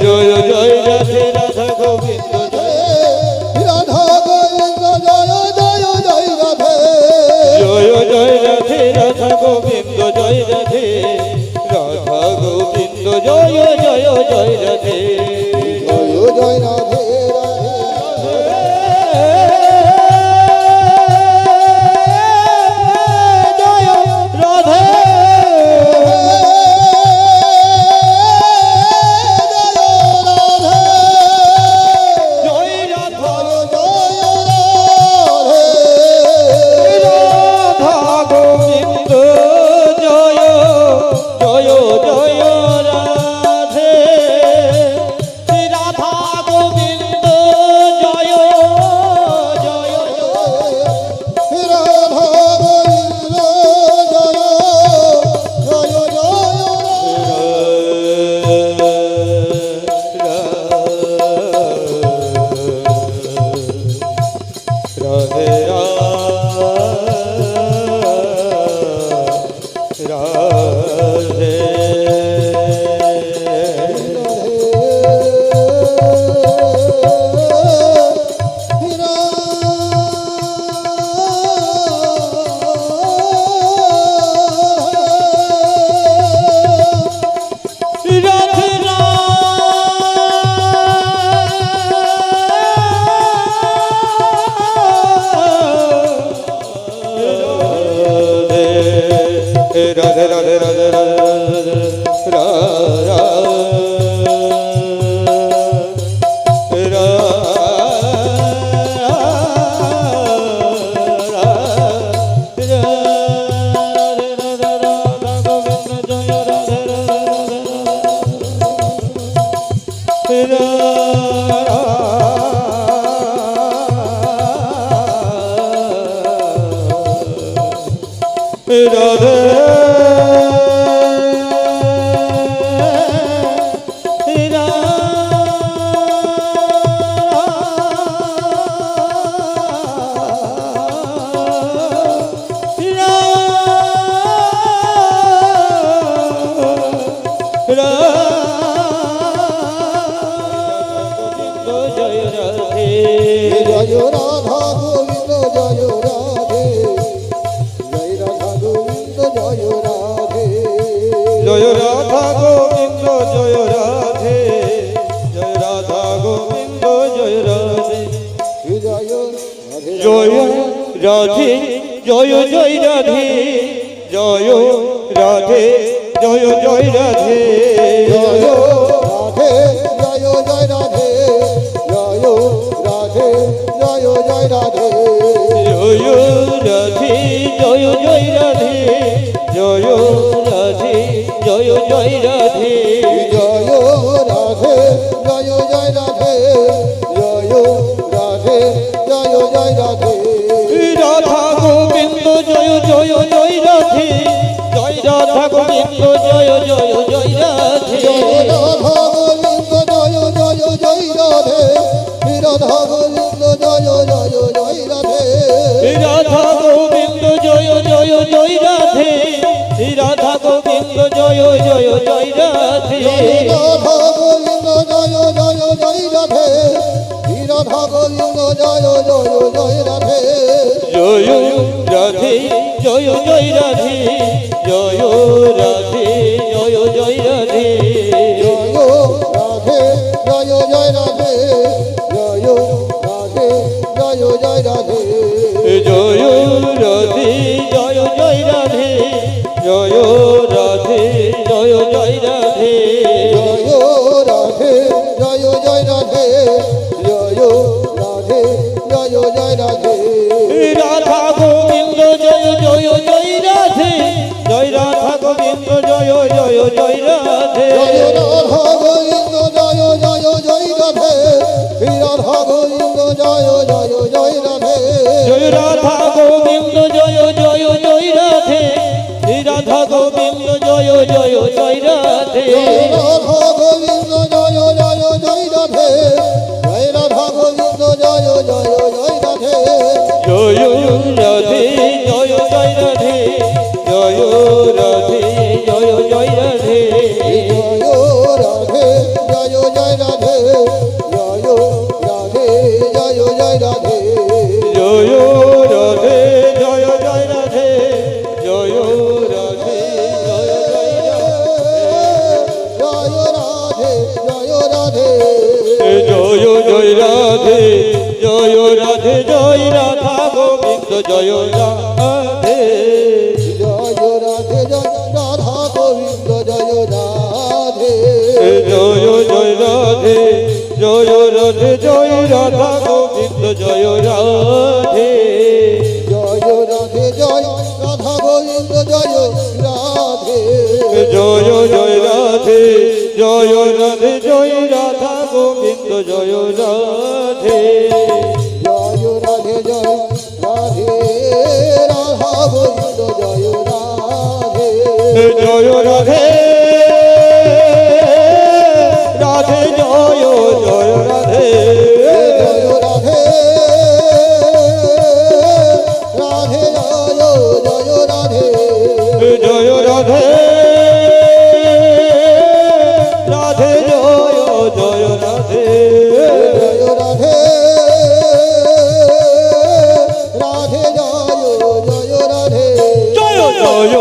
জয় জয় Radhe ra জয় Radha Govinda জয় Radhe. জয় Radha Govinda জয় Radhe. জয় Radhe জয় Radhe জয় জয় Radhe. জয় Radhe জয় জয় Radhe. জয় Radhe জয় জয় Radhe. জয় Radhe জয় জয় Radhe. জয় Radhe জয় জয় Radhe. জয় Radhe জয় জয় Radhe. জয় Radhe জয় জয় Radhe. জয় Radhe জয় জয় Radhe. Radha Govinda জয় জয় জয় Radhe. জয় Radha Govinda জয় জয় জয় Radhe জয় Radhe জয় Radhe জয় জয় Radhe জয় Radhe জয় জয় জয় Radhe. Radha Govinda জয় জয় জয় Radhe. জয় Radha Govinda জয় জয় জয় Radhe. জয় Radha Govinda জয় জয় জয় Radhe. Radha Govinda জয় জয় Radhe জয় Radhe. জয় জয় Radhe জয় Radhe জয় Radha Govinda জয় Radhe. জয় Radhe জয় Radha Govinda জয় Radhe. জয় জয় Radhe জয় Radhe জয় Radha Govinda জয় Radhe. জয় Radhe জয় Radha Govinda জয় Radhe. জয় জয় Radhe. জয় Radhe জয় Radhe Radha Govinda জয় Radhe. জয় Radhe. Radhe জয় জয় Radhe. জয় Radhe Radhe জয় জয় Radhe. জয় Radhe Radhe.